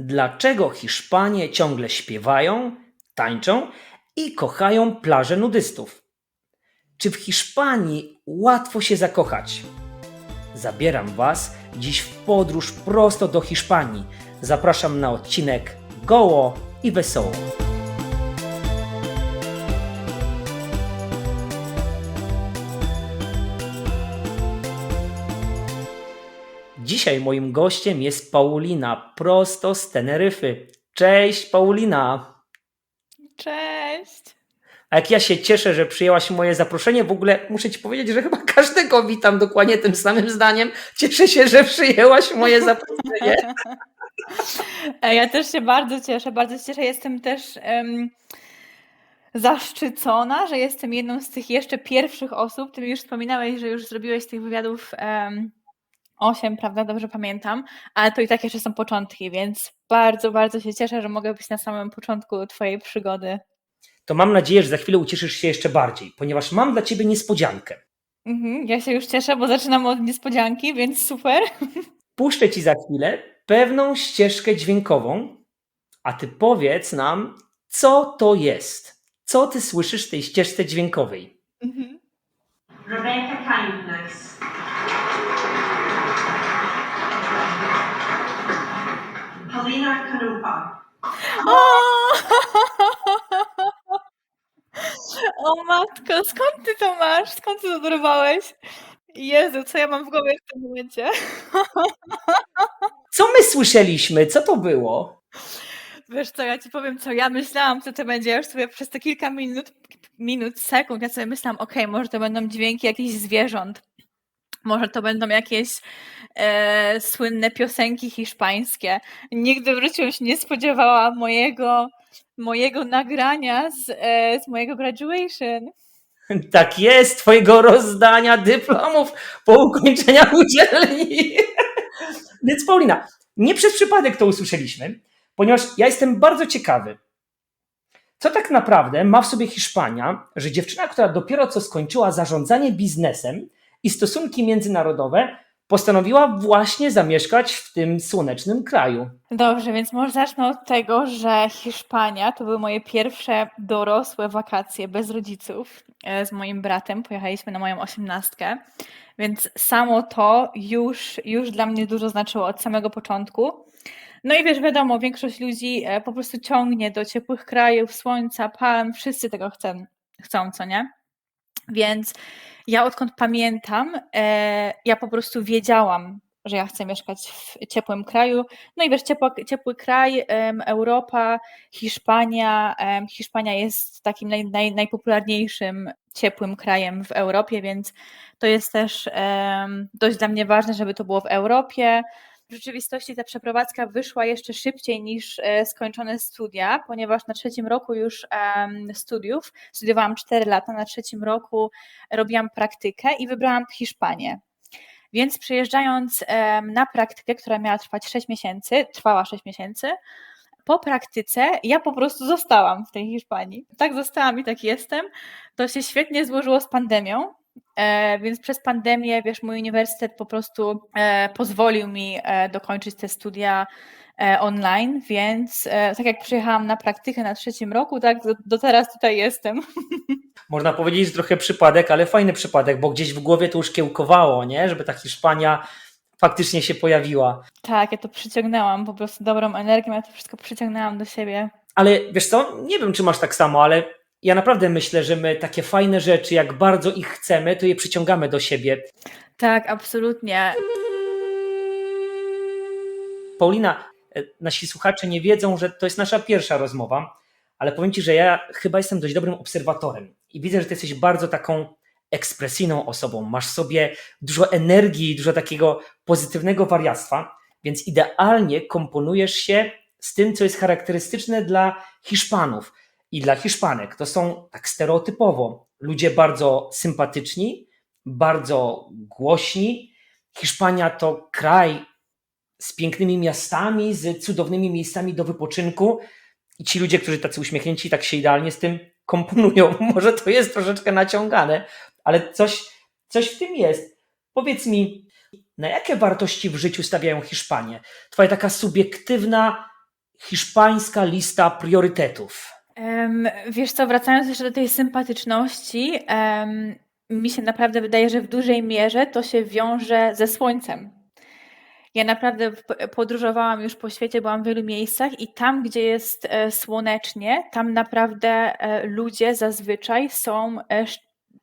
Dlaczego Hiszpanie ciągle śpiewają, tańczą i kochają plaże nudystów? Czy w Hiszpanii łatwo się zakochać? Zabieram Was dziś w podróż prosto do Hiszpanii. Zapraszam na odcinek Goło i Wesoło. Dzisiaj moim gościem jest Paulina, prosto z Teneryfy. Cześć Paulina! Cześć! A jak ja się cieszę, że przyjęłaś moje zaproszenie, w ogóle muszę Ci powiedzieć, że chyba każdego witam dokładnie tym samym zdaniem. Cieszę się, że przyjęłaś moje zaproszenie. E, ja też się bardzo cieszę, bardzo się cieszę. Jestem też um, zaszczycona, że jestem jedną z tych jeszcze pierwszych osób. Ty już wspominałeś, że już zrobiłeś tych wywiadów um, 8, prawda, dobrze pamiętam, ale to i tak jeszcze są początki, więc bardzo, bardzo się cieszę, że mogę być na samym początku Twojej przygody. To mam nadzieję, że za chwilę ucieszysz się jeszcze bardziej, ponieważ mam dla Ciebie niespodziankę. Mhm, ja się już cieszę, bo zaczynam od niespodzianki, więc super. Puszczę Ci za chwilę pewną ścieżkę dźwiękową, a Ty powiedz nam, co to jest. Co Ty słyszysz w tej ścieżce dźwiękowej? Mhm. Rebecca Kindness. Paulina Kanupa. O! o matko, skąd ty to masz? Skąd ty to dorwałeś? Jezu, co ja mam w głowie w tym momencie? Co my słyszeliśmy? Co to było? Wiesz co, ja ci powiem, co ja myślałam, co to będzie. Ja już sobie przez te kilka minut, minut, sekund, ja sobie myślałam, okej, może to będą dźwięki jakichś zwierząt. Może to będą jakieś e, słynne piosenki hiszpańskie. Nigdy w życiu się nie spodziewała mojego, mojego nagrania z, e, z mojego graduation. Tak jest, twojego rozdania dyplomów po ukończeniu uczelni. Więc Paulina, nie przez przypadek to usłyszeliśmy, ponieważ ja jestem bardzo ciekawy, co tak naprawdę ma w sobie Hiszpania, że dziewczyna, która dopiero co skończyła zarządzanie biznesem i stosunki międzynarodowe, postanowiła właśnie zamieszkać w tym słonecznym kraju. Dobrze, więc może zacznę od tego, że Hiszpania to były moje pierwsze dorosłe wakacje bez rodziców. E, Z moim bratem pojechaliśmy na moją osiemnastkę, więc samo to już, już dla mnie dużo znaczyło od samego początku. No i wiesz, wiadomo, większość ludzi e, po prostu ciągnie do ciepłych krajów, słońca, palm, wszyscy tego chcą, chcą co nie? Więc ja odkąd pamiętam, e, ja po prostu wiedziałam, że ja chcę mieszkać w ciepłym kraju. No i wiesz, ciepła, ciepły kraj, Europa, Hiszpania. Hiszpania jest takim naj, naj, najpopularniejszym ciepłym krajem w Europie, więc to jest też dość dla mnie ważne, żeby to było w Europie. W rzeczywistości ta przeprowadzka wyszła jeszcze szybciej niż e, skończone studia, ponieważ na trzecim roku już studiów, studiowałam 4 lata, na trzecim roku robiłam praktykę i wybrałam Hiszpanię. Więc przyjeżdżając na praktykę, która miała trwać 6 miesięcy, trwała 6 miesięcy, po praktyce ja po prostu zostałam w tej Hiszpanii. Tak zostałam i tak jestem. To się świetnie złożyło z pandemią, więc przez pandemię, wiesz, mój uniwersytet po prostu e, pozwolił mi e, dokończyć te studia e, online, więc e, tak jak przyjechałam na praktykę na trzecim roku, tak do, do teraz tutaj jestem. Można powiedzieć, że trochę przypadek, ale fajny przypadek, bo gdzieś w głowie to już kiełkowało, nie? Żeby ta Hiszpania faktycznie się pojawiła. Tak, ja to przyciągnęłam po prostu dobrą energią, ja to wszystko przyciągnęłam do siebie. Ale wiesz co, nie wiem, czy masz tak samo, ale ja naprawdę myślę, że my takie fajne rzeczy, jak bardzo ich chcemy, to je przyciągamy do siebie. Tak, absolutnie. Paulina, e, nasi słuchacze nie wiedzą, że to jest nasza pierwsza rozmowa, ale powiem Ci, że ja chyba jestem dość dobrym obserwatorem i widzę, że Ty jesteś bardzo taką ekspresyjną osobą. Masz w sobie dużo energii, dużo takiego pozytywnego wariactwa, więc idealnie komponujesz się z tym, co jest charakterystyczne dla Hiszpanów i dla Hiszpanek. To są tak stereotypowo ludzie bardzo sympatyczni, bardzo głośni. Hiszpania to kraj z pięknymi miastami, z cudownymi miejscami do wypoczynku. I ci ludzie, którzy tacy uśmiechnięci, tak się idealnie z tym komponują. Może to jest troszeczkę naciągane, ale coś, coś w tym jest. Powiedz mi, na jakie wartości w życiu stawiają Hiszpanie? Twoja taka subiektywna hiszpańska lista priorytetów? Wiesz co, wracając jeszcze do tej sympatyczności, mi się naprawdę wydaje, że w dużej mierze to się wiąże ze słońcem. Ja naprawdę podróżowałam już po świecie, byłam w wielu miejscach i tam, gdzie jest e, słonecznie, tam naprawdę e, ludzie zazwyczaj są e,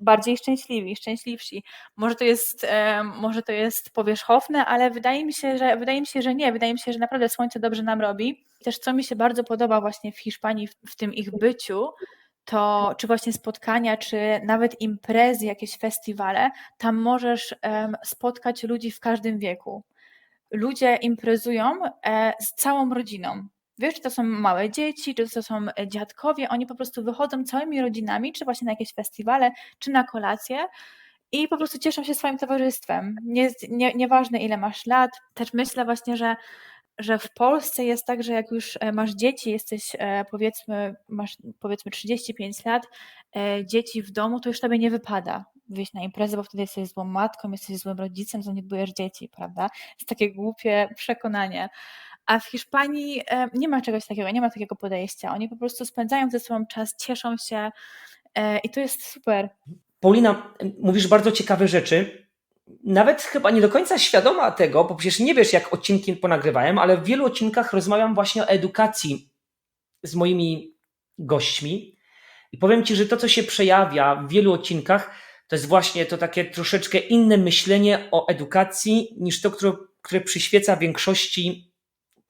bardziej szczęśliwi, szczęśliwsi. Może to jest, e, może to jest powierzchowne, ale wydaje mi się, że wydaje mi się, że nie. Wydaje mi się, że naprawdę słońce dobrze nam robi. Też co mi się bardzo podoba właśnie w Hiszpanii, w, tym ich byciu, to czy właśnie spotkania, czy nawet imprezy, jakieś festiwale, tam możesz em, spotkać ludzi w każdym wieku ludzie imprezują e, z całą rodziną. Wiesz, czy to są małe dzieci, czy to są e, dziadkowie, oni po prostu wychodzą całymi rodzinami, czy właśnie na jakieś festiwale, czy na kolacje i po prostu cieszą się swoim towarzystwem. Nie, nie, nieważne ile masz lat. Też myślę właśnie, że, że w Polsce jest tak, że jak już e, masz dzieci, jesteś e, powiedzmy, masz powiedzmy 35 lat, dzieci w domu, to już tobie nie wypada wyjść na imprezę, bo wtedy jesteś złą matką, jesteś złym rodzicem, zaniedbujesz dzieci, prawda? jest takie głupie przekonanie. A w Hiszpanii nie ma czegoś takiego, nie ma takiego podejścia. Oni po prostu spędzają ze sobą czas, cieszą się e, i to jest super. Paulina, mówisz bardzo ciekawe rzeczy. Nawet chyba nie do końca świadoma tego, bo przecież nie wiesz, jak odcinki ponagrywałem, ale w wielu odcinkach rozmawiam właśnie o edukacji z moimi gośćmi. I powiem Ci, że to, co się przejawia w wielu odcinkach, to jest właśnie to takie troszeczkę inne myślenie o edukacji niż to, które, które przyświeca większości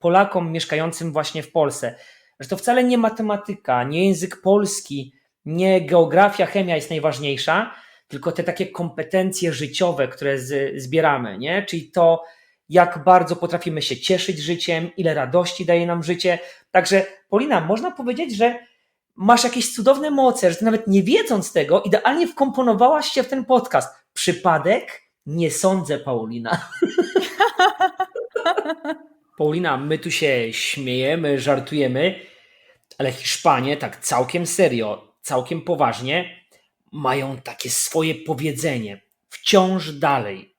Polakom mieszkającym właśnie w Polsce. Że to wcale nie matematyka, nie język polski, nie geografia, chemia jest najważniejsza, tylko te takie kompetencje życiowe, które z, zbieramy, nie? Czyli to, jak bardzo potrafimy się cieszyć życiem, ile radości daje nam życie. Także, Polina, można powiedzieć, że masz jakieś cudowne moce, że ty nawet nie wiedząc tego, idealnie wkomponowałaś się w ten podcast. Przypadek? Nie sądzę, Paulina. Paulina, my tu się śmiejemy, żartujemy, ale Hiszpanie, tak całkiem serio, całkiem poważnie, mają takie swoje powiedzenie. Wciąż dalej.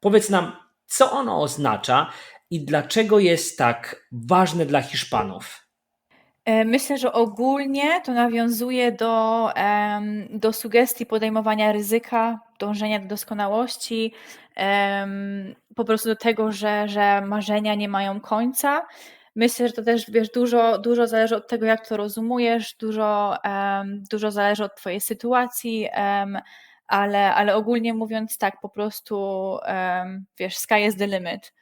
Powiedz nam, co ono oznacza i dlaczego jest tak ważne dla Hiszpanów. E, Myślę, że ogólnie to nawiązuje do, do sugestii podejmowania ryzyka, dążenia do doskonałości, po prostu do tego, że, że marzenia nie mają końca. Myślę, że to też wiesz, dużo, dużo zależy od tego, jak to rozumujesz, dużo, dużo zależy od Twojej sytuacji, ale, ale ogólnie mówiąc, tak, po prostu wiesz, sky is the limit.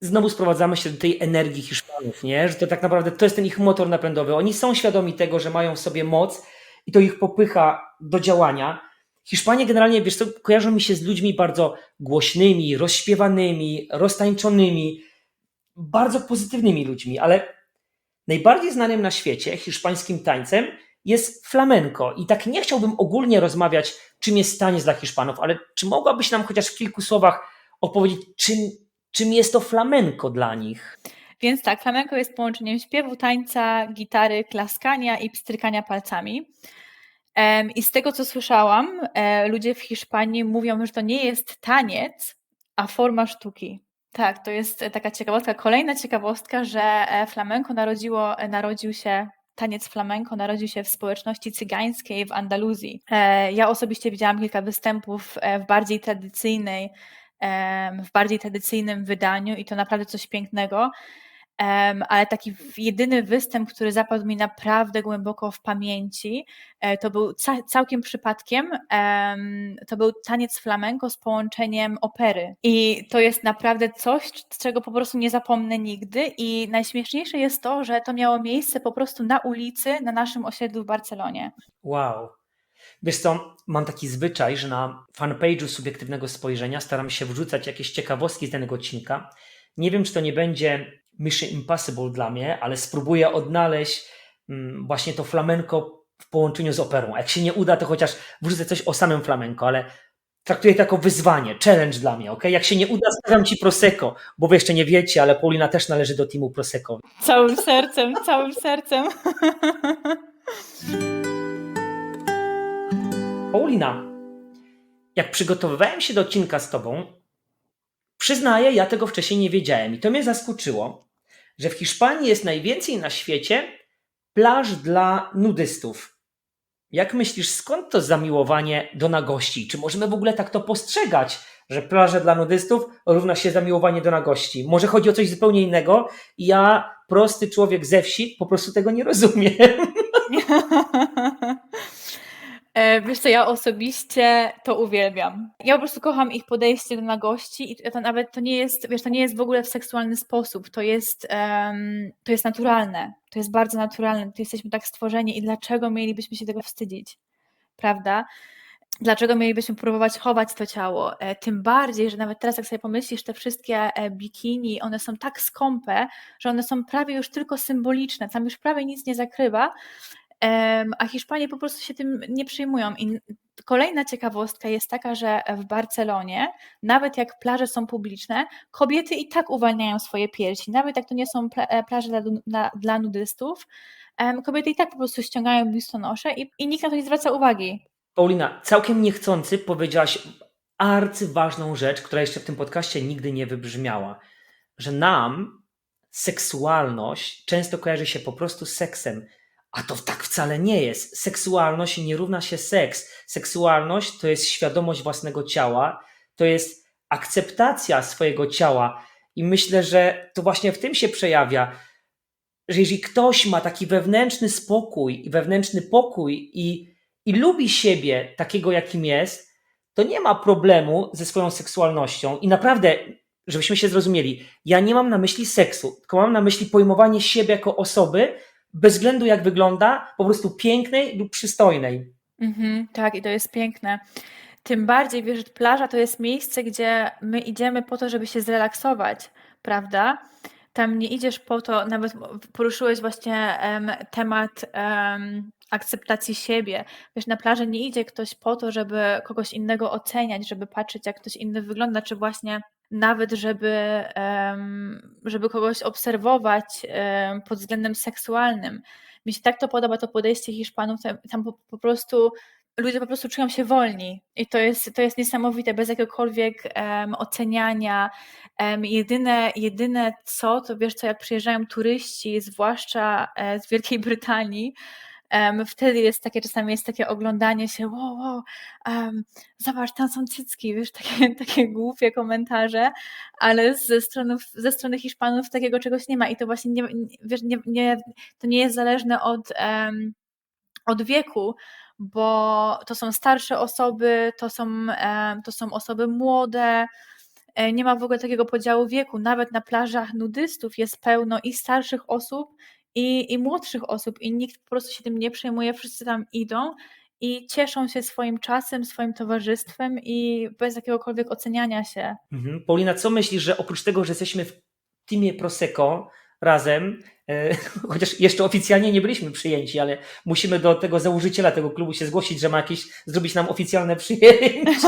Znowu sprowadzamy się do tej energii Hiszpanów, nie? że to tak naprawdę to jest ten ich motor napędowy. Oni są świadomi tego, że mają w sobie moc i to ich popycha do działania. Hiszpanie generalnie, wiesz co, kojarzą mi się z ludźmi bardzo głośnymi, rozśpiewanymi, roztańczonymi, bardzo pozytywnymi ludźmi, ale najbardziej znanym na świecie hiszpańskim tańcem jest flamenco. I tak nie chciałbym ogólnie rozmawiać, czym jest taniec dla Hiszpanów, ale czy mogłabyś nam chociaż w kilku słowach opowiedzieć, czym, czym jest to flamenco dla nich? Więc tak, flamenco jest połączeniem śpiewu, tańca, gitary, klaskania i pstrykania palcami. I z tego, co słyszałam, e, ludzie w Hiszpanii mówią, że to nie jest taniec, a forma sztuki. Tak, to jest taka ciekawostka. Kolejna ciekawostka, że e, flamenco narodziło, e, narodził się, taniec flamenco narodził się w społeczności cygańskiej w Andaluzji. Ja osobiście widziałam kilka występów w bardziej tradycyjnej, w bardziej tradycyjnym wydaniu i to naprawdę coś pięknego. Ale taki jedyny występ, który zapadł mi naprawdę głęboko w pamięci, e, to był ca całkiem przypadkiem, em, to był taniec flamenco z połączeniem opery. I to jest naprawdę coś, czego po prostu nie zapomnę nigdy. I najśmieszniejsze jest to, że to miało miejsce po prostu na ulicy, na naszym osiedlu w Barcelonie. Wow. Wiesz co, mam taki zwyczaj, że na fanpage'u subiektywnego spojrzenia staram się wrzucać jakieś ciekawostki z danego odcinka. Nie wiem, czy to nie będzie Mission Impossible dla mnie, ale spróbuję odnaleźć mm, właśnie to flamenko w połączeniu z operą. Jak się nie uda, to chociaż wrzucę coś o samym flamenko, ale traktuję to jako wyzwanie, challenge dla mnie, ok? Jak się nie uda, stawiam Ci Prosecco, bo Wy jeszcze nie wiecie, ale Paulina też należy do teamu Prosecco. Całym sercem, całym sercem. Paulina, jak przygotowywałem się do odcinka z Tobą, przyznaję, ja tego wcześniej nie wiedziałem i to mnie zaskoczyło, że w Hiszpanii jest najwięcej na świecie plaż dla nudystów. Jak myślisz, skąd to zamiłowanie do nagości? Czy możemy w ogóle tak to postrzegać, że plaże dla nudystów równa się zamiłowanie do nagości? Może chodzi o coś zupełnie innego i ja, prosty człowiek ze wsi, po prostu tego nie rozumiem. E, Wiesz co, ja osobiście to uwielbiam. Ja po prostu kocham ich podejście do nagości i to nawet to nie jest, wiesz, to nie jest w ogóle w seksualny sposób, to jest, em, to jest naturalne, to jest bardzo naturalne, to jesteśmy tak stworzeni i dlaczego mielibyśmy się tego wstydzić, prawda? Dlaczego mielibyśmy próbować chować to ciało? E, Tym bardziej, że nawet teraz, jak sobie pomyślisz, te wszystkie e, bikini, one są tak skąpe, że one są prawie już tylko symboliczne, tam już prawie nic nie zakrywa, a Hiszpanie po prostu się tym nie przejmują. I kolejna ciekawostka jest taka, że w Barcelonie, nawet jak plaże są publiczne, kobiety i tak uwalniają swoje piersi. Nawet jak to nie są e, plaże dla, dla, dla nudystów, kobiety i tak po prostu ściągają biustonosze i, i nikt na to nie zwraca uwagi. Paulina, całkiem niechcący powiedziałaś arcyważną rzecz, która jeszcze w tym podcaście nigdy nie wybrzmiała, że nam seksualność często kojarzy się po prostu z seksem, a to tak wcale nie jest. Seksualność nie równa się seks. Seksualność to jest świadomość własnego ciała, to jest akceptacja swojego ciała i myślę, że to właśnie w tym się przejawia, że jeżeli ktoś ma taki wewnętrzny spokój i wewnętrzny pokój i, i lubi siebie takiego, jakim jest, to nie ma problemu ze swoją seksualnością. I naprawdę, żebyśmy się zrozumieli, ja nie mam na myśli seksu, tylko mam na myśli pojmowanie siebie jako osoby, bez względu jak wygląda, po prostu pięknej lub przystojnej. Mhm, tak, i to jest piękne. Tym bardziej, wiesz, plaża to jest miejsce, gdzie my idziemy po to, żeby się zrelaksować, prawda? Tam nie idziesz po to, nawet poruszyłeś właśnie em, temat em, akceptacji siebie. Wiesz, na plaży nie idzie ktoś po to, żeby kogoś innego oceniać, żeby patrzeć, jak ktoś inny wygląda, czy właśnie nawet, żeby, żeby kogoś obserwować pod względem seksualnym. Mi się tak to podoba, to podejście Hiszpanów, tam, po, po prostu ludzie po prostu czują się wolni i to jest, to jest niesamowite, bez jakiegokolwiek em, oceniania. Em, jedyne, jedyne co, to wiesz co, jak przyjeżdżają turyści, zwłaszcza e, z Wielkiej Brytanii, em, wtedy jest takie, czasami jest takie oglądanie się, wow, wow, em, zobacz, tam są cycki, wiesz, takie, takie głupie komentarze, ale ze strony, ze strony Hiszpanów takiego czegoś nie ma i to właśnie nie, wiesz, nie, nie, to nie jest zależne od, em, od wieku, bo to są starsze osoby, to są, to są osoby młode. e, Nie ma w ogóle takiego podziału wieku. Nawet na plażach nudystów jest pełno i starszych osób, i, i młodszych osób, i nikt po prostu się tym nie przejmuje. Wszyscy tam idą i cieszą się swoim czasem, swoim towarzystwem i bez jakiegokolwiek oceniania się. Mhm. Paulina, co myślisz, że oprócz tego, że jesteśmy w teamie Prosecco razem, e, chociaż jeszcze oficjalnie nie byliśmy przyjęci, ale musimy do tego założyciela tego klubu się zgłosić, że ma jakieś, zrobić nam oficjalne przyjęcie.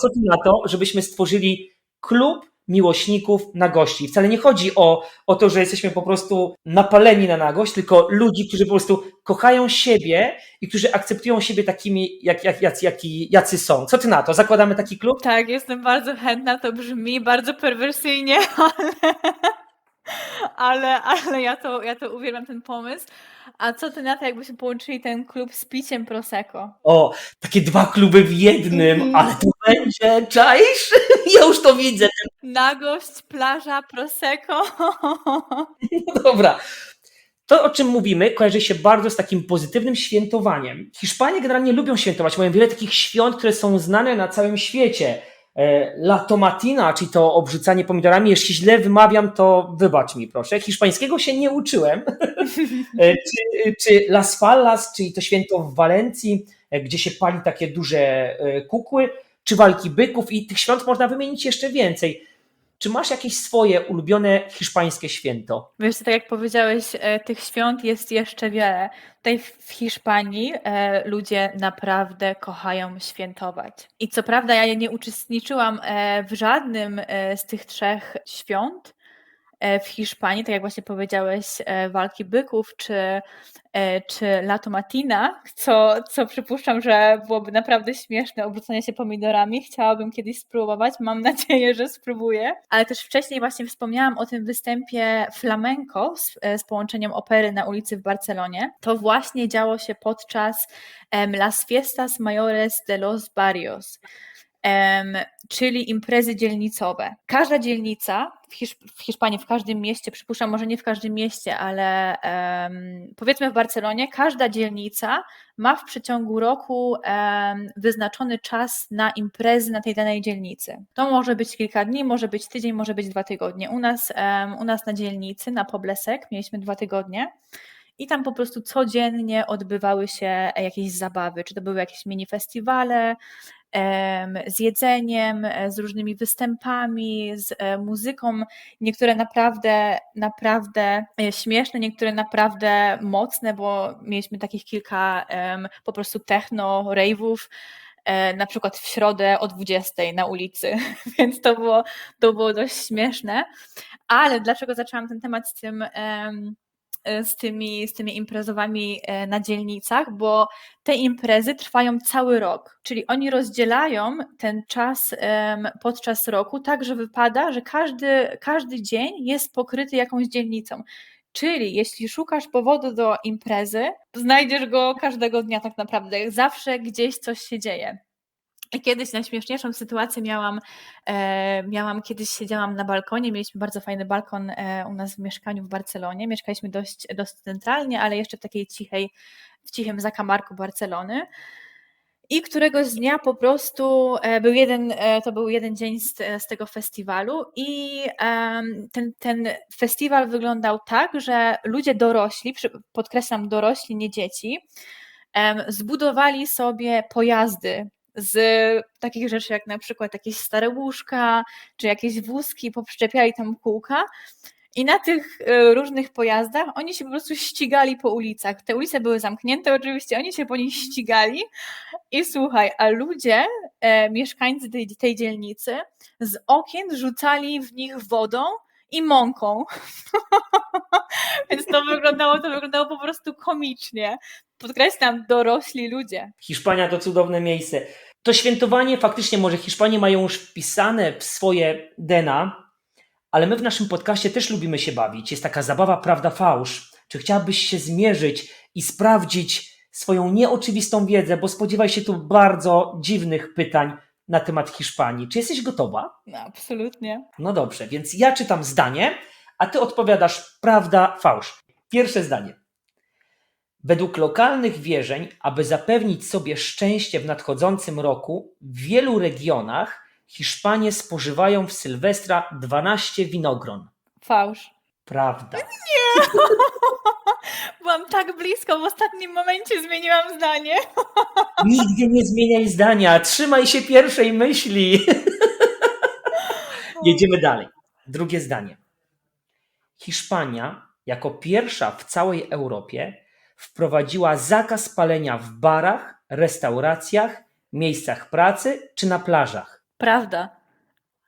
Co ty na to, żebyśmy stworzyli klub miłośników nagości? Wcale nie chodzi o, o to, że jesteśmy po prostu napaleni na nagość, tylko ludzi, którzy po prostu kochają siebie i którzy akceptują siebie takimi, jak, jak, jacy, jaki, jacy są. Co ty na to? Zakładamy taki klub? Tak, jestem bardzo chętna, to brzmi bardzo perwersyjnie, ale, ale, ale ja, to, ja to uwielbiam ten pomysł. A co ty na to, jakbyśmy połączyli ten klub z piciem Prosecco? O, takie dwa kluby w jednym, Mhm. ale to będzie, czaisz? Ja już to widzę. Nagość, plaża, Prosecco. No dobra. To, o czym mówimy, kojarzy się bardzo z takim pozytywnym świętowaniem. Hiszpanie generalnie lubią świętować, mają wiele takich świąt, które są znane na całym świecie. E, La tomatina, czyli to obrzucanie pomidorami. Jeśli źle wymawiam, to wybacz mi proszę. Hiszpańskiego się nie uczyłem. E, czy, czy Las Fallas, czyli to święto w Walencji, e, gdzie się pali takie duże kukły, czy walki byków i tych świąt można wymienić jeszcze więcej. Czy masz jakieś swoje ulubione hiszpańskie święto? Wiesz, tak jak powiedziałeś, e, tych świąt jest jeszcze wiele. Tutaj w Hiszpanii e, ludzie naprawdę kochają świętować. I co prawda ja nie uczestniczyłam e, w żadnym z tych trzech świąt, w Hiszpanii, tak jak właśnie powiedziałeś, e, walki byków czy, e, czy Lato Matina, co, co przypuszczam, że byłoby naprawdę śmieszne, obrócenie się pomidorami. Chciałabym kiedyś spróbować, mam nadzieję, że spróbuję. Ale też wcześniej właśnie wspomniałam o tym występie flamenco z, e, z połączeniem opery na ulicy w Barcelonie. To właśnie działo się podczas Las Fiestas Mayores de los Barrios czyli imprezy dzielnicowe. Każda dzielnica w, w Hiszpanii, w każdym mieście, przypuszczam, może nie w każdym mieście, ale em, powiedzmy w Barcelonie, każda dzielnica ma w przeciągu roku em, wyznaczony czas na imprezy na tej danej dzielnicy. To może być kilka dni, może być tydzień, może być dwa tygodnie. U nas, em, u nas na dzielnicy, na Poblesek, mieliśmy dwa tygodnie. I tam po prostu codziennie odbywały się jakieś zabawy, czy to były jakieś mini festiwale, z jedzeniem, e, z różnymi występami, z e, muzyką. Niektóre naprawdę, naprawdę e, śmieszne, niektóre naprawdę mocne, bo mieliśmy takich kilka po prostu techno, rave'ów, na przykład w środę o 20 na ulicy, więc to było, to było dość śmieszne. Ale dlaczego zaczęłam ten temat z tym z tymi, z tymi imprezowami e, na dzielnicach, bo te imprezy trwają cały rok, czyli oni rozdzielają ten czas podczas roku tak, że wypada, że każdy, każdy dzień jest pokryty jakąś dzielnicą. Czyli jeśli szukasz powodu do imprezy, znajdziesz go każdego dnia tak naprawdę. Zawsze gdzieś coś się dzieje. Kiedyś najśmieszniejszą sytuację miałam, e, miałam, kiedyś siedziałam na balkonie, mieliśmy bardzo fajny balkon e, u nas w mieszkaniu w Barcelonie, mieszkaliśmy dość, dość centralnie, ale jeszcze w takiej cichej, w cichym zakamarku Barcelony. I któregoś dnia po prostu e, był jeden, e, to był jeden dzień z, z tego festiwalu i ten, ten festiwal wyglądał tak, że ludzie dorośli, podkreślam dorośli, nie dzieci, zbudowali sobie pojazdy z takich rzeczy jak na przykład jakieś stare łóżka, czy jakieś wózki, poprzyczepiali tam kółka i na tych e, różnych pojazdach oni się po prostu ścigali po ulicach. Te ulice były zamknięte oczywiście, oni się po nich ścigali i słuchaj, a ludzie, e, mieszkańcy tej, tej dzielnicy z okien rzucali w nich wodą i mąką. Więc to wyglądało, to wyglądało po prostu komicznie. Podkreślam, dorośli ludzie. Hiszpania to cudowne miejsce. To świętowanie faktycznie może Hiszpanie mają już wpisane w swoje DNA, ale my w naszym podcaście też lubimy się bawić. Jest taka zabawa prawda fałsz. Czy chciałabyś się zmierzyć i sprawdzić swoją nieoczywistą wiedzę, bo spodziewaj się tu bardzo dziwnych pytań na temat Hiszpanii. Czy jesteś gotowa? No, absolutnie. No dobrze, więc ja czytam zdanie, a ty odpowiadasz prawda, fałsz. Pierwsze zdanie. Według lokalnych wierzeń, aby zapewnić sobie szczęście w nadchodzącym roku, w wielu regionach Hiszpanie spożywają w Sylwestra 12 winogron. Fałsz. Prawda. Byłam tak blisko, w ostatnim momencie zmieniłam zdanie. Nigdy nie zmieniaj zdania. Trzymaj się pierwszej myśli. Jedziemy dalej. Drugie zdanie. Hiszpania jako pierwsza w całej Europie wprowadziła zakaz palenia w barach, restauracjach, miejscach pracy czy na plażach. Prawda.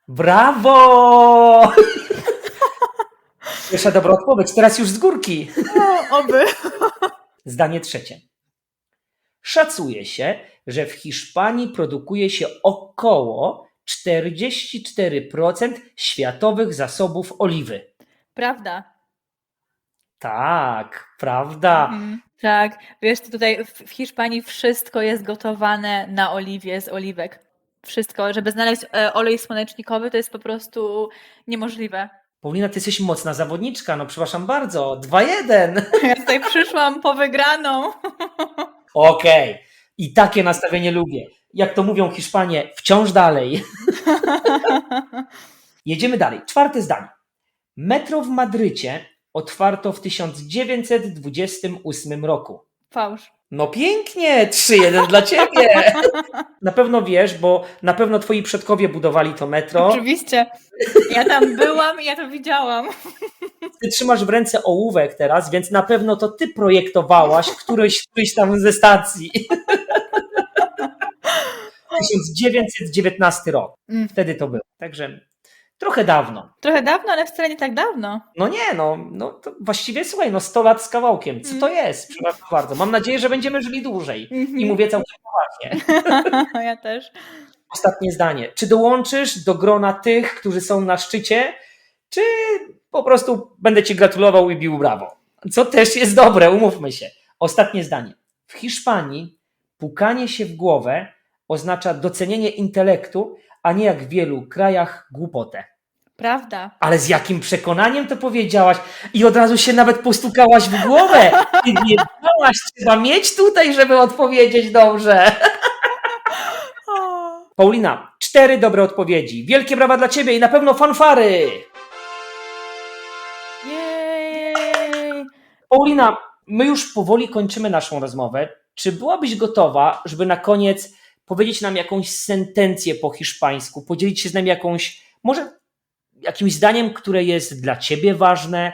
Brawo! Pierwsza dobra odpowiedź, teraz już z górki. No, oby. Zdanie trzecie. Szacuje się, że w Hiszpanii produkuje się około 44% światowych zasobów oliwy. Prawda. Tak, prawda. Mhm. Tak, wiesz, tutaj w Hiszpanii wszystko jest gotowane na oliwie z oliwek. Wszystko, żeby znaleźć e, olej słonecznikowy, to jest po prostu niemożliwe. Paulina, ty jesteś mocna zawodniczka, no przepraszam bardzo. 2-1. Ja tutaj przyszłam po wygraną. Okej. I takie nastawienie lubię. Jak to mówią Hiszpanie, wciąż dalej. Jedziemy dalej. Czwarte zdanie. Metro w Madrycie otwarto w 1928 roku. Fałsz. No pięknie, 3-1 dla ciebie. Na pewno wiesz, bo na pewno twoi przodkowie budowali to metro. Oczywiście. Ja tam byłam i ja to widziałam. Ty trzymasz w ręce ołówek teraz, więc na pewno to ty projektowałaś któryś, któryś tam ze stacji. 1919 rok. Mm. Wtedy to było. Także trochę dawno. Trochę dawno, ale wcale nie tak dawno. No nie, no, no to właściwie słuchaj, no 100 lat z kawałkiem. Co to jest? Przepraszam bardzo. Mam nadzieję, że będziemy żyli dłużej. I mówię całkiem poważnie. ja też. Ostatnie zdanie. Czy dołączysz do grona tych, którzy są na szczycie, czy po prostu będę ci gratulował i bił brawo? Co też jest dobre, umówmy się. Ostatnie zdanie. W Hiszpanii pukanie się w głowę oznacza docenienie intelektu, a nie jak w wielu krajach głupotę. Prawda. Ale z jakim przekonaniem to powiedziałaś i od razu się nawet postukałaś w głowę. Ty wiedziałaś, trzeba mieć tutaj, żeby odpowiedzieć dobrze. Paulina, cztery dobre odpowiedzi. Wielkie brawa dla ciebie i na pewno fanfary. Jej! Paulina, my już powoli kończymy naszą rozmowę. Czy byłabyś gotowa, żeby na koniec powiedzieć nam jakąś sentencję po hiszpańsku, podzielić się z nami jakąś, może jakimś zdaniem, które jest dla ciebie ważne,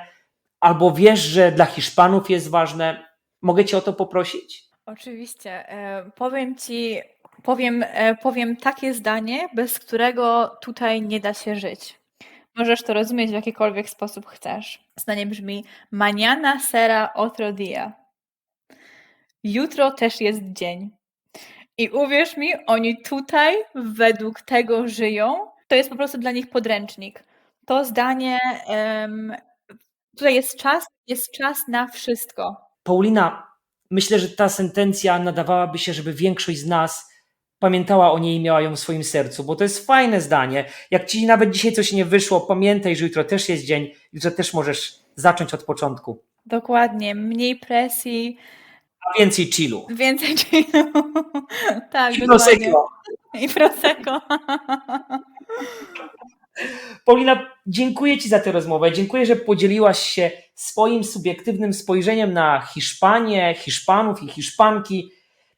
albo wiesz, że dla Hiszpanów jest ważne? Mogę cię o to poprosić? Oczywiście. E, powiem ci, powiem, e, powiem takie zdanie, bez którego tutaj nie da się żyć. Możesz to rozumieć w jakikolwiek sposób chcesz. Zdanie brzmi: Mañana será otro día. Jutro też jest dzień. I uwierz mi, oni tutaj według tego żyją. To jest po prostu dla nich podręcznik. To zdanie, tutaj jest czas, jest czas na wszystko. Paulina, myślę, że ta sentencja nadawałaby się, żeby większość z nas pamiętała o niej i miała ją w swoim sercu, bo to jest fajne zdanie. Jak ci nawet dzisiaj coś nie wyszło, pamiętaj, że jutro też jest dzień, jutro też możesz zacząć od początku. Dokładnie, mniej presji, A więcej chillu. więcej chillu. tak, I dokładnie. prosecco. I prosecco. Paulina, dziękuję Ci za tę rozmowę. Dziękuję, że podzieliłaś się swoim subiektywnym spojrzeniem na Hiszpanię, Hiszpanów i Hiszpanki.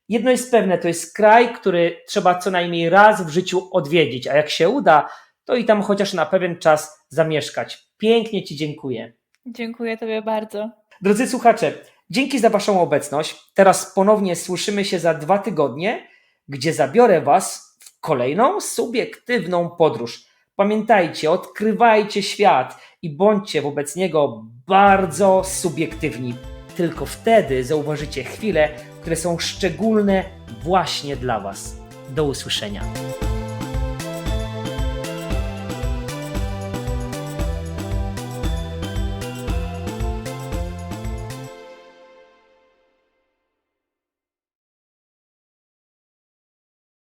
Jedno jest pewne, to jest kraj, który trzeba co najmniej raz w życiu odwiedzić, a jak się uda, to i tam chociaż na pewien czas zamieszkać. Pięknie Ci dziękuję. Dziękuję Tobie bardzo. Drodzy słuchacze, dzięki za Waszą obecność. Teraz ponownie słyszymy się za dwa tygodnie, gdzie zabiorę Was w kolejną subiektywną podróż. Pamiętajcie, odkrywajcie świat i bądźcie wobec niego bardzo subiektywni. Tylko wtedy zauważycie chwile, które są szczególne właśnie dla Was. Do usłyszenia.